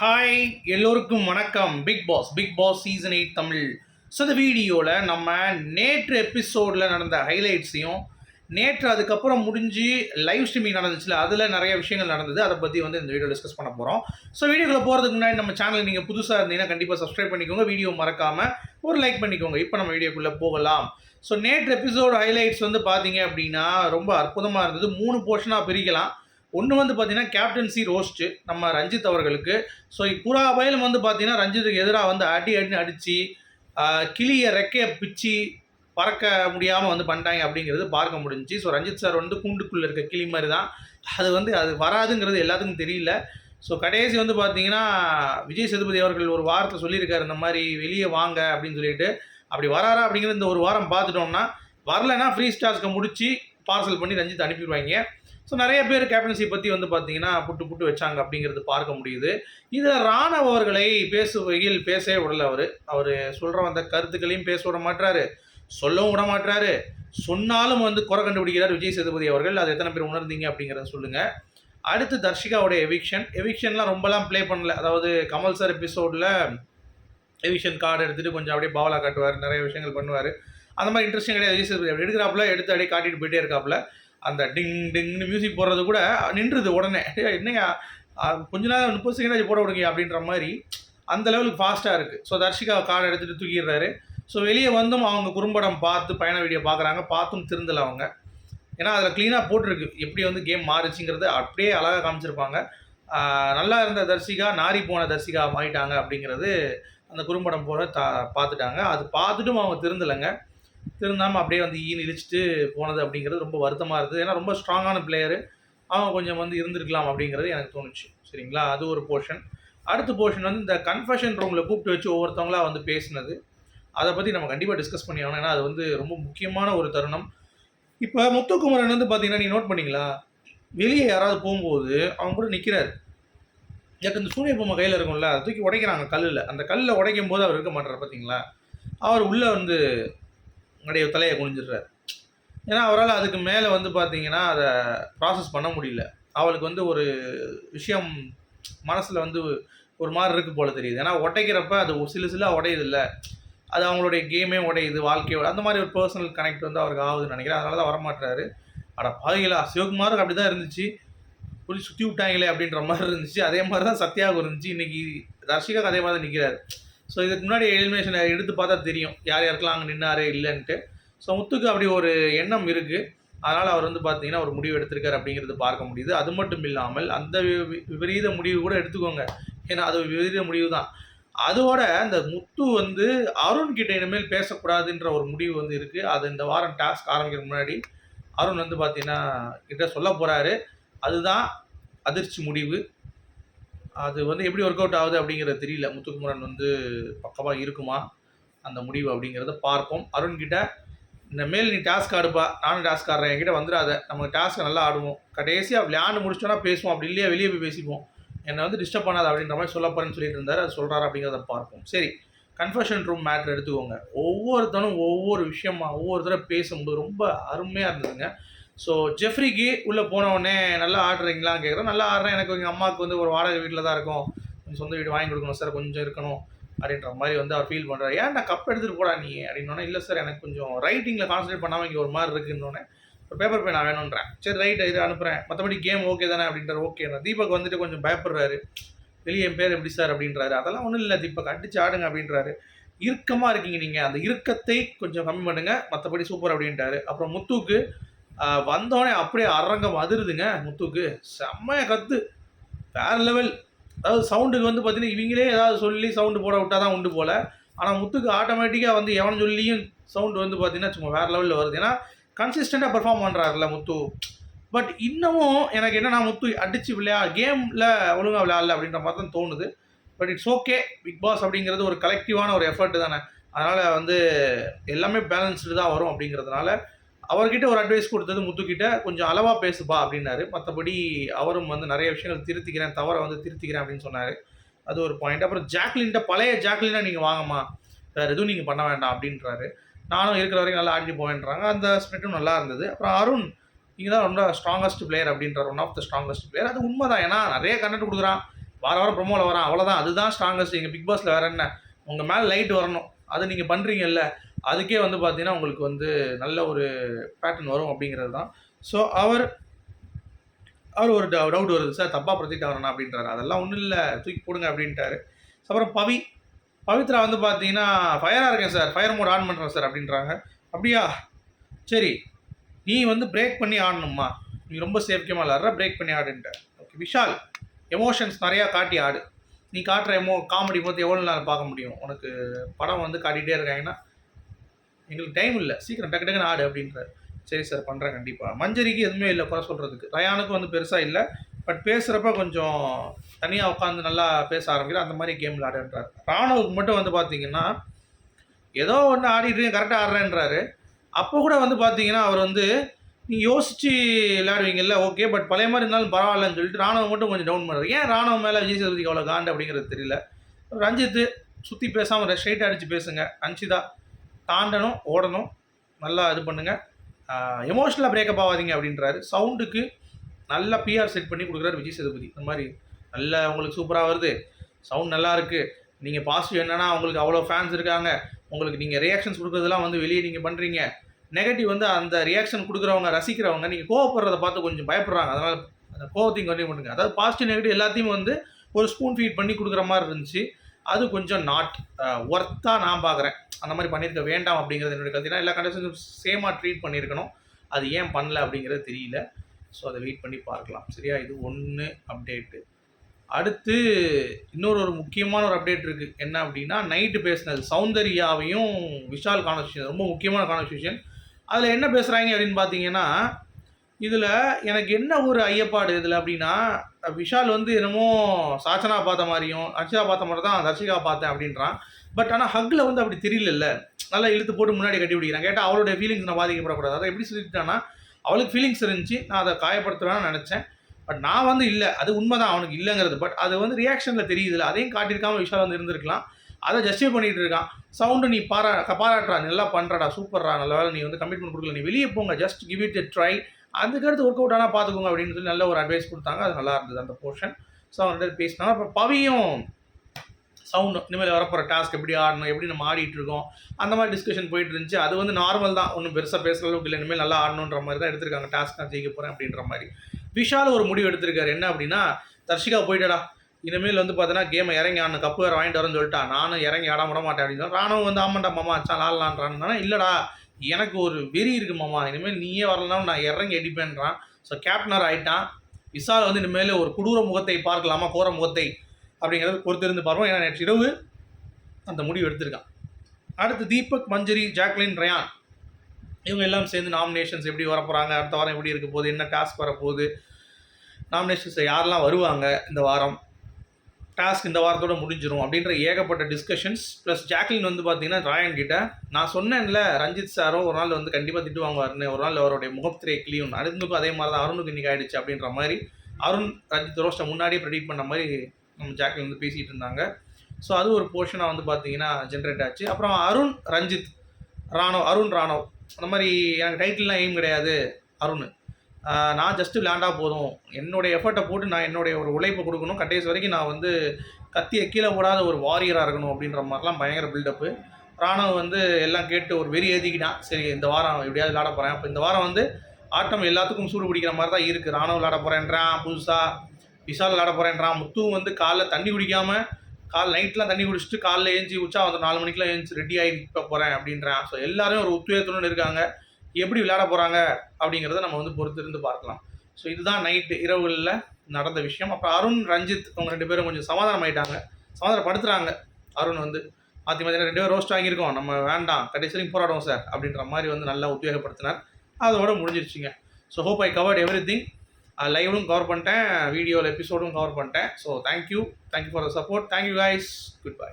Hi எல்லோருக்கும் வணக்கம். Big boss big boss season eight Tamil. So இந்த வீடியோவில் நம்ம நேற்று எபிசோடில் நடந்த ஹைலைட்ஸையும் நேற்று அதுக்கப்புறம் முடிஞ்சு லைவ் ஸ்ட்ரீமிங் நடந்துச்சுல அதில் நிறைய விஷயங்கள் நடந்தது. அதை பற்றி வந்து இந்த வீடியோ டிஸ்கஸ் பண்ண போகிறோம் ஸோ வீடியோக்குள்ள போகிறதுக்கு முன்னாடி நம்ம சேனல் நீங்கள் புதுசாக இருந்தீங்கன்னா கண்டிப்பாக சப்ஸ்கிரைப் பண்ணிக்கோங்க. வீடியோ மறக்காமல் ஒரு லைக் பண்ணிக்கோங்க. இப்போ நம்ம வீடியோக்குள்ளே போகலாம். ஸோ நேற்று எபிசோடு ஹைலைட்ஸ் வந்து பார்த்தீங்க அப்படின்னா ரொம்ப அற்புதமாக இருந்தது. மூணு போர்ஷனாக பிரிக்கலாம். ஒன்று வந்து பார்த்தீங்கன்னா கேப்டன்சி ரோஸ்ட்டு நம்ம ரஞ்சித் அவர்களுக்கு. ஸோ புறா பயிலும் வந்து பார்த்தீங்கன்னா ரஞ்சித்துக்கு எதிராக வந்து அடி அடின்னு அடித்து கிளியை ரெக்கையை பிச்சு பறக்க முடியாமல் வந்து பண்ணிட்டாங்க அப்படிங்கிறது பார்க்க முடிஞ்சுச்சு. ஸோ ரஞ்சித் சார் வந்து கூண்டுக்குள்ளே இருக்க கிளி மாதிரி தான். அது வந்து அது வராதுங்கிறது எல்லாத்துக்கும் தெரியல. ஸோ கடைசி வந்து பார்த்தீங்கன்னா விஜய் சேதுபதி அவர்கள் ஒரு வாரத்தை சொல்லியிருக்காரு இந்த மாதிரி வெளியே வாங்க அப்படின்னு சொல்லிட்டு. அப்படி வராரா அப்படிங்கிறது இந்த ஒரு வாரம் பார்த்துட்டோம்னா வரலைன்னா ஃப்ரீ ஸ்டார்ஸ்க்கு முடித்து பார்சல் பண்ணி ரஞ்சித் அனுப்பிடுவாங்க ஸோ நிறைய பேர் கேப்டன்சி பற்றி வந்து பார்த்தீங்கன்னா புட்டு புட்டு வச்சாங்க அப்படிங்கிறது பார்க்க முடியுது. இதில் ராணவ் அவர்களை பேசவே விடல அவர். அவர் சொல்கிற அந்த கருத்துக்களையும் பேச விட மாட்டாரு சொல்லவும் விட மாட்டாரு சொன்னாலும் வந்து குறை கண்டுபிடிக்கிறார் விஜய் சேதுபதி அவர்கள். அது எத்தனை பேர் உணர்ந்தீங்க அப்படிங்கிறத சொல்லுங்கள் அடுத்து தர்ஷிகாவுடைய எவிக்ஷன் எவிக்ஷன்லாம் ரொம்பலாம் ப்ளே பண்ணல. அதாவது கமல் சார் எபிசோடில் எவிக்ஷன் கார்டு எடுத்துகிட்டு கொஞ்சம் அப்படியே பாவலா காட்டுவார். நிறைய விஷயங்கள் பண்ணுவார். அந்த மாதிரி இன்ட்ரெஸ்டிங் கிடையாது விஜய் அப்படி எடுக்கிறாப்புல எடுத்து அப்படியே காட்டிட்டு போயிட்டே இருக்காப்புல. அந்த டிங் டிங்னு மியூசிக் போடுறது கூட நின்றுது உடனே. என்னங்க என்னையா கொஞ்ச நேரம் முப்பது செகண்ட் போட விடுங்க அப்படின்ற மாதிரி அந்த லெவலுக்கு ஃபாஸ்ட்டாக இருக்குது ஸோ தர்ஷிகா கார்டு எடுத்துகிட்டு தூக்கிடுறாரு. ஸோ வெளியே வந்தும் அவங்க குறும்படம் பார்த்து பயண வீடியோ பார்க்குறாங்க. பார்த்தும் திருந்தல அவங்க. ஏன்னா அதில் க்ளீனாக போட்டிருக்கு. எப்படி வந்து கேம் மாறுச்சுங்கிறது அப்படியே அழகாக காமிச்சிருப்பாங்க. நல்லா இருந்த தர்ஷிகா நாரி போன தர்ஷிகா மாறிட்டாங்க அப்படிங்கிறது அந்த குறும்படம் போல தா பார்த்துட்டாங்க. அது பார்த்துட்டும் அவங்க திருந்தலைங்க. திருந்தாமல் அப்படியே வந்து ஈன்னு இழிச்சிட்டு போனது அப்படிங்கிறது ரொம்ப வருத்தமாக இருக்குது ஏன்னா ரொம்ப ஸ்ட்ராங்கான பிளேயரு அவன் கொஞ்சம் வந்து இருந்திருக்கலாம் அப்படிங்கிறது எனக்கு தோணுச்சு. சரிங்களா? அது ஒரு போர்ஷன் அடுத்த போர்ஷன் வந்து இந்த கன்ஃபஷன் ரூமில் கூப்பிட்டு வச்சு ஒவ்வொருத்தவங்களாக வந்து பேசினது. அதை பற்றி நம்ம கண்டிப்பாக டிஸ்கஸ் பண்ணி ஆகணும் ஏன்னா அது வந்து ரொம்ப முக்கியமான ஒரு தருணம். இப்போ முத்துக்குமரன் வந்து பார்த்தீங்கன்னா நீ நோட் பண்ணீங்களா? வெளியே யாராவது போகும்போது அவங்க கூட நிற்கிறாரு எனக்கு இந்த சூரிய பொம்மை கையில் இருக்கும்ல அதை தூக்கி உடைக்கிறாங்க கல்லில். அந்த கல்லில் உடைக்கும் போது அவர் இருக்க மாட்டார் பார்த்தீங்களா அவர் உள்ளே வந்து உங்களுடைய தலையை குனிஞ்சிடுறாரு. ஏன்னா அவரால் அதுக்கு மேலே வந்து பார்த்தீங்கன்னா அதை ப்ராசஸ் பண்ண முடியல. அவளுக்கு வந்து ஒரு விஷயம் மனசில் வந்து ஒரு மாதிரி இருக்கு போல தெரியுது. ஏன்னா உடைக்கிறப்ப அது ஒரு சில சில உடையுது இல்லை அது அவங்களுடைய கேமே உடையுது வாழ்க்கையோட அந்த மாதிரி ஒரு பர்சனல் கனெக்ட் வந்து அவருக்கு ஆகுதுன்னு நினைக்கிறேன். அதனால தான் வரமாட்டுறாரு அட பாவிகளா சிவகுமாருக்கு அப்படி தான் இருந்துச்சு. புள்ளி சுற்றி விட்டாங்களே அப்படின்ற மாதிரி இருந்துச்சு. அதே மாதிரி தான் சத்யாவுக்கு இருந்துச்சு. இன்னைக்கு தர்ஷிகாக்கு அதே மாதிரி தான் நிற்கிறாரு ஸோ இதுக்கு முன்னாடி எலிமினேஷனை எடுத்து பார்த்தா தெரியும். யார் யாருக்கெல்லாம் அங்கே நின்னாரு இல்லைன்ட்டு. ஸோ முத்துக்கு அப்படி ஒரு எண்ணம் இருக்குது அதனால் அவர் வந்து பார்த்தீங்கன்னா ஒரு முடிவு எடுத்திருக்காரு அப்படிங்கிறது பார்க்க முடியுது. அது மட்டும் இல்லாமல் அந்த வி- விபரீத முடிவு கூட எடுத்துக்கோங்க. ஏன்னா அது விபரீத முடிவு தான். அதோட அந்த முத்து வந்து அருண் கிட்ட இனிமேல் பேசக்கூடாதுன்ற ஒரு முடிவு வந்து இருக்குது அது இந்த வாரம் டாஸ்க் ஆரம்பிக்கிற முன்னாடி அருண் வந்து பார்த்தீங்கன்னா கிட்ட சொல்ல போகிறாரு அதுதான் அதிர்ச்சி முடிவு. அது வந்து எப்படி ஒர்க் அவுட் ஆகுது அப்படிங்கிறது தெரியல. முத்துக்குமரன் வந்து பக்கமாக இருக்குமா? அந்த முடிவு அப்படிங்கிறத பார்ப்போம். அருண்கிட்ட இந்த மேல் நீ டாஸ்க் ஆடுப்பா நானும் டாஸ்க் ஆடுறேன். என்கிட்ட வந்துடாத. நம்ம டாஸ்க்கை நல்லா ஆடுவோம். கடைசியாக விளையாண்டு முடிச்சோன்னா பேசுவோம். அப்படி இல்லையா? வெளியே போய் பேசிப்போம். என்னை வந்து டிஸ்டர்ப் பண்ணாது அப்படின்ற மாதிரி சொல்ல போகிறேன்னு சொல்லிட்டு இருந்தார். அது சொல்கிறாரு அப்படிங்கிறத பார்ப்போம். சரி. கன்ஃபர்ஷன் ரூம் மேட்ரு எடுத்துக்கோங்க. ஒவ்வொருத்தனும் ஒவ்வொரு விஷயமா ஒவ்வொருத்தரும் பேசும்போது ரொம்ப அருமையாக இருந்ததுங்க. ஸோ ஜெஃப்ரிக்கு உள்ளே போனவுடனே நல்லா ஆடுறீங்களான்னு கேட்குறோம் நல்லா ஆடுறேன். எனக்கு எங்கள் அம்மாவுக்கு வந்து ஒரு வாடகை வீட்டில் தான் இருக்கும். கொஞ்சம் சொந்த வீடு வாங்கி கொடுக்கணும் சார். கொஞ்சம் இருக்கணும் அப்படின்ற மாதிரி வந்து அவர் ஃபீல் பண்ணுறாரு ஏன் நான் கப் எடுத்துகிட்டு போடா நீ? அப்படின்னோடனே இல்லை சார். எனக்கு கொஞ்சம் ரைட்டிங்கில் கான்சன்ட்ரேட் பண்ணாமல் இங்கே ஒரு மாதிரி இருக்குன்னொன்னே ஒரு பேப்பர் பே நான் வேணுன்றேன் சரி ரைட் இது அனுப்புகிறேன் மற்றபடி கேம் ஓகே தானே? அப்படின்றார். ஓகே தீபக் வந்துட்டு கொஞ்சம் பயப்படுறாரு. வெளியே என் பேர் எப்படி சார்? அப்படின்றாரு. அதெல்லாம் ஒன்றும் இல்லை தீபக். அடிச்சு ஆடுங்க அப்படின்றாரு. இறுக்கமாக இருக்கீங்க நீங்கள் அந்த இறுக்கத்தை கொஞ்சம் கம்மி பண்ணுங்கள் மற்றபடி சூப்பர் அப்படின்ட்டாரு. அப்புறம் முத்துக்கு வந்தோடனே அப்படியே அரங்கம் அதிருதுங்க முத்துக்கு. செம்மைய கத்து. வேற லெவல் அதாவது சவுண்டுக்கு வந்து பார்த்தீங்கன்னா இவங்களே ஏதாவது சொல்லி சவுண்டு போட விட்டா தான் உண்டு போல. ஆனால் முத்துக்கு ஆட்டோமேட்டிக்காக வந்து எவன் சொல்லியும் சவுண்டு வந்து பார்த்தீங்கன்னா சும்மா வேற லெவலில் வருது. ஏன்னா கன்சிஸ்டண்ட்டாக பெர்ஃபார்ம் பண்ணுறாருல முத்து. பட் இன்னமும் எனக்கு என்னன்னா முத்து அடிச்சு விளையா கேமில் ஒழுங்காக விளையாடல அப்படின்ற மாதிரி தான் தோணுது. But it's okay big boss அப்படிங்கிறது ஒரு கலெக்டிவான ஒரு எஃபர்ட் தானே. அதனால் வந்து எல்லாமே பேலன்ஸ்டு தான் வரும் அப்படிங்கிறதுனால அவர்கிட்ட ஒரு அட்வைஸ் கொடுத்தது முத்துக்கிட்ட கொஞ்சம் அளவாக பேசுப்பா அப்படின்னாரு. மற்றபடி அவரும் வந்து நிறைய விஷயங்கள் திருத்திக்கிறேன் தவறை வந்து திருத்திக்கிறேன் அப்படின்னு சொன்னார். அது ஒரு பாயிண்ட் அப்புறம் ஜாக்லின்ட்ட பழைய ஜாக்லினா நீங்கள் வாங்கம்மா. வேறு எதுவும் நீங்கள் பண்ண வேண்டாம் அப்படின்றாரு. நானும் இருக்கிற வரைக்கும் நல்லா ஆடி போவேன்றாங்க. அந்த ஸ்பிரிட்டும் நல்லா இருந்தது. அப்புறம் அருண் நீங்கள் தான் ரொம்ப ஸ்ட்ராங்கஸ்ட் பிளேயர் அப்படின்றார். One of the strongest player அது உண்மைதான். ஏன்னா நிறைய கண்டென்ட் கொடுக்குறான். வார வாரம் ப்ரொமோவில் வரான். அவ்வளோதான் அதுதான் ஸ்ட்ராங்கஸ்ட் எங்கள் பிக் பாஸில் வேறு என்ன? உங்கள் மேலே லைட் வரணும். அது நீங்கள் பண்ணுறீங்கல்ல அதுக்கே வந்து பார்த்தீங்கன்னா உங்களுக்கு வந்து நல்ல ஒரு பேட்டர்ன் வரும் அப்படிங்கிறது தான். ஸோ அவர் அவர் ஒரு டவுட் வருது. சார் தப்பாக ப்ரொஜெக்ட் அப்படின்றாரு. அதெல்லாம் ஒன்றும் இல்லை. தூக்கி போடுங்க அப்படின்ட்டாரு. அப்புறம் பவி பவித்ரா வந்து பார்த்தீங்கன்னா ஃபயராக இருக்கேன் சார். ஃபயர் மோட் ஆன் பண்ணுறேன் சார் அப்படின்றாங்க. அப்படியா? சரி. நீ வந்து பிரேக் பண்ணி ஆடணும்மா. நீ ரொம்ப சேஃப்டியமாக விளாட்ற பிரேக் பண்ணி ஆடுன்ட்ட. ஓகே விஷால் எமோஷன்ஸ் நிறையா காட்டி ஆடு. நீ காட்டுற எமோ காமெடி பார்த்து எவ்வளோ நேரம் பார்க்க முடியும்? உனக்கு படம் வந்து காட்டிகிட்டே இருக்காங்கன்னா எங்களுக்கு டைம் இல்லை. சீக்கிரம் டக்கு டக்குன்னு ஆடு அப்படின்றார். சரி சார் பண்ணுறேன் கண்டிப்பாக மஞ்சரிக்கு எதுவுமே இல்லை குறை சொல்கிறதுக்கு ரயானுக்கும் வந்து பெருசாக இல்லை. பட் பேசுகிறப்ப கொஞ்சம் தனியாக உட்காந்து நல்லா பேச ஆரம்பிக்கிற அந்த மாதிரி கேம் விளாடுன்றார் ராணுவுக்கு மட்டும் வந்து பார்த்தீங்கன்னா ஏதோ ஒன்று ஆடிட்டு கரெக்டாக ஆடுறேன்றாரு. அப்போ கூட வந்து பார்த்தீங்கன்னா அவர் வந்து நீங்கள் யோசித்து விளையாடுவீங்கல்ல ஓகே பட் பழைய மாதிரி இருந்தாலும் பரவாயில்லன்னு சொல்லிட்டு ராணுவம் மட்டும் கொஞ்சம் டவுன் பண்ணுறாரு ஏன் ராணுவம் மேலே விஜய் சேதுபதிக்கு அவ்வளோ காண்டு அப்படிங்கிறது தெரியல? ரஞ்சித்து சுற்றி பேசாமல் ஸ்ட்ரைட்டாக அடித்து பேசுங்க. அன்சிதா தாண்டணும் ஓடணும். நல்லா இது பண்ணுங்கள் எமோஷனலாக பிரேக்கப் ஆகாதீங்க அப்படின்றாரு. சவுண்டுக்கு நல்லா பிஆர் செட் பண்ணி கொடுக்குறாரு விஜய் சேதுபதி. இந்த மாதிரி நல்ல உங்களுக்கு சூப்பராக வருது. சவுண்ட் நல்லா இருக்குது நீங்கள் பாசிட்டிவ் என்னென்னா உங்களுக்கு அவ்வளோ ஃபேன்ஸ் இருக்காங்க. உங்களுக்கு நீங்கள் ரியாக்ஷன்ஸ் கொடுக்குறதெல்லாம் வந்து வெளியே நீங்கள் பண்ணுறீங்க நெகட்டிவ் வந்து அந்த ரியாக்ஷன் கொடுக்குறவங்க ரசிக்கிறவங்க நீங்கள் கோவப்படுறத பார்த்து கொஞ்சம் பயப்படுறாங்க. அதனால் அந்த கோவத்தையும் கண்டினியூ பண்ணுங்க. அதாவது பாசிட்டிவ் நெகட்டிவ் எல்லாத்தையும் வந்து ஒரு ஸ்பூன் ஃபீட் பண்ணி கொடுக்குற மாதிரி இருந்துச்சு. அது கொஞ்சம் நாட் ஒர்த்தாக uh, நான் பார்க்குறேன் அந்த மாதிரி பண்ணியிருக்க வேண்டாம் அப்படிங்கிறது என்னுடைய கருத்து. எல்லா கண்டிஷனும் சேமாக ட்ரீட் பண்ணியிருக்கணும் அது ஏன் பண்ணல அப்படிங்கிறது தெரியல. ஸோ அதை வெயிட் பண்ணி பார்க்கலாம். சரியா? இது ஒன்று அப்டேட்டு அடுத்து இன்னொரு ஒரு முக்கியமான ஒரு அப்டேட் இருக்குது என்ன அப்படின்னா நைட்டு பேசினது. சௌந்தர்யாவையும் விஷால் கான்வர்சேஷன் ரொம்ப முக்கியமான கான்வர்சேஷன் அதில் என்ன பேசுகிறாங்க அப்படின்னு பார்த்தீங்கன்னா இதில் எனக்கு என்ன ஒரு ஐயப்பாடு இதில் அப்படின்னா விஷால் வந்து என்னமோ சாச்சனா பார்த்த மாதிரியும் அர்ச்சனா பார்த்த மாதிரி தான் தர்ஷிகா பார்த்தேன் அப்படின்றான். பட் ஆனால் ஹக்கில் வந்து அப்படி தெரியலல்ல. நல்லா இழுத்து போட்டு முன்னாடி கட்டி பிடிக்கிறான். கேட்டால் அவளுடைய ஃபீலிங்ஸ் நான் பாதிக்கப்படக்கூடாது. அதை எப்படி சொல்லிட்டான்னா அவளுக்கு ஃபீலிங்ஸ் இருந்துச்சு. நான் அதை காயப்படுத்துவேன்னு நினச்சேன். பட் நான் வந்து இல்லை. அது உண்மைதான். அவனுக்கு இல்லைங்கிறது. பட் அது வந்து ரியாக்ஷனில் தெரியுதுல்ல. அதையும் காட்டியிருக்காம விஷால் வந்து இருந்திருக்கலாம். அதை ஜஸ்டிஃபை பண்ணிட்டு இருக்கான். சவுண்டு நீ பாரா பாராட்டுறா. நல்லா பண்ணுறடா சூப்பர்ரா. நல்ல வேலை நீ வந்து கமிட்மெண்ட் கொடுக்கல. நீ வெளியே போங்க. Just give it a try அதுக்கடுத்து ஒர்க் அவுட் ஆனால் பார்த்துக்கோங்க அப்படின்னு சொல்லி நல்ல ஒரு அட்வைஸ் கொடுத்தாங்க. அது நல்லா இருந்தது அந்த போர்ஷன் ஸோ அவன்கிட்ட பேசினாங்க. அப்புறம் பவியும் சவுண்டு இனிமேல் வரப்போகிற டாஸ்க் எப்படி ஆடணும் எப்படி நம்ம ஆடிட்டு இருக்கோம் அந்த மாதிரி டிஸ்கஷன் போயிட்டு இருந்துச்சு. அது வந்து நார்மல் தான். ஒன்றும் பெருசாக பேசுகிற அளவுக்கு இல்லை. இனிமேல் நல்லா ஆடணுன்ற மாதிரி தான் எடுத்திருக்காங்க. டாஸ்க் நான் ஜெயிக்க போகிறேன் அப்படின்ற மாதிரி. விஷால் ஒரு முடிவு எடுத்திருக்காரு. என்ன அப்படின்னா தர்ஷிகா போயிட்டடா. இனிமேல் வந்து பார்த்தீங்கன்னா கேமை இறங்கி ஆடணும். கப்பு வேறு வாங்கிட்டு வரேன்னு சொல்லிட்டா. நானும் இறங்கி ஆட விட மாட்டேன் அப்படின்னு ராணுவம் வந்து ஆமாண்டா மாமா அச்சான் ஆடலான்றான்னா இல்லைடா. எனக்கு ஒரு வெறி இருக்கு மாமா. இனிமேல் நீயே வரலன்னா நான் இறங்கி அடிப்பேன்றான் ஸோ கேப்டனர் ஆயிட்டான். விசால் வந்து இனிமேல் ஒரு கொடூர முகத்தை பார்க்கலாமா? கோர முகத்தை அப்படிங்கிறத பொறுத்திருந்து பார்ப்போம். ஏன்னா நேற்று இரவு அந்த முடிவு எடுத்திருக்கான். அடுத்து தீபக் மஞ்சரி ஜாக்லின் ரயான். இவங்க எல்லாம் சேர்ந்து நாமினேஷன்ஸ் எப்படி வரப்போகிறாங்க அடுத்த வாரம் எப்படி இருக்க போகுது? என்ன டாஸ்க் வரப்போகுது? நாமினேஷன்ஸ் யாரெல்லாம் வருவாங்க இந்த வாரம்? டாஸ்க் இந்த வாரத்தோட முடிஞ்சிடும் அப்படின்ற ஏகப்பட்ட டிஸ்கஷன்ஸ் ப்ளஸ் ஜாக்லின் வந்து பார்த்தீங்கன்னா ராயன் கிட்ட நான் சொன்னேன்ல ரஞ்சித் சாரும் ஒரு நாள் வந்து கண்டிப்பாக திட்டு வாங்குவார்னு ஒரு நாள் அவருடைய முகத்திரை கிளியும் அருணுக்கும் அதே மாதிரி தான் அருணுக்கு இன்றைக்கி ஆயிடுச்சு அப்படின்ற மாதிரி அருண் ரஞ்சித் ரோஸ்ட்டை முன்னாடியே ப்ரெடிக்ட் பண்ண மாதிரி நம்ம ஜாக்லின் வந்து பேசிகிட்டு இருந்தாங்க. ஸோ அது ஒரு போர்ஷனாக வந்து பார்த்தீங்கன்னா ஜென்ரேட் ஆச்சு. அப்புறம் அருண் ரஞ்சித் ராணவ் அருண் ராணவ். அந்த மாதிரி எனக்கு டைட்டில்லாம் எய்ம் கிடையாது. அருண். நான் ஜஸ்ட்டு விளையாண்டா போதும். என்னுடைய எஃபர்ட்டை போட்டு நான் என்னுடைய ஒரு உழைப்பை கொடுக்கணும். கடைசி வரைக்கும் நான் வந்து கத்தியை கீழே போடாத ஒரு வாரியராக இருக்கணும் அப்படின்ற மாதிரிலாம் பயங்கர பில்டப்பு ராணுவ வந்து எல்லாம் கேட்டு ஒரு வெறி ஏதிக்கிட்டான் சரி இந்த வாரம் எப்படியாவது விளையாட போகிறேன் அப்போ இந்த வாரம் வந்து ஆட்டம் எல்லாத்துக்கும் சூடு பிடிக்கிற மாதிரி தான் இருக்குது ராணுவ விளையாட போகிறேன்றான் புதுசாக விஷால் விளையாட போகிறேன்றான் முத்துவும் வந்து காலைல தண்ணி குடிக்காமல் கால் நைட்லாம் தண்ணி குடிச்சிட்டு காலைல ஏஞ்சி உச்சா வந்து நாலு மணிக்கெலாம் ஏஞ்சி ரெடி ஆகி நிற்க போகிறேன் அப்படின்றான். ஸோ எல்லாரும் ஒரு உத்வேகத்துடன் இருக்காங்க. எப்படி விளையாட போகிறாங்க அப்படிங்கிறத நம்ம வந்து பொறுத்திருந்து பார்க்கலாம். ஸோ இதுதான் நைட்டு இரவுகளில் நடந்த விஷயம். அப்புறம் அருண் ரஞ்சித் அவங்க ரெண்டு பேரும் கொஞ்சம் சமாதானம் ஆயிட்டாங்க சமாதானப்படுத்துகிறாங்க அருண் வந்து மாற்றி மாற்றி ரெண்டு பேரும் ரோஸ்ட் வாங்கியிருக்கோம் நம்ம வேண்டாம். கடைசி போராடுவோம் சார் அப்படின்ற மாதிரி வந்து நல்லா உத்வேகப்படுத்தினார். அதோட முடிஞ்சிருச்சுங்க. So hope I covered everything லைவ்லும் cover பண்ணிட்டேன். வீடியோவில் எபிசோடும் கவர் பண்ணிட்டேன். So thank you thank you for the support thank you guys. Goodbye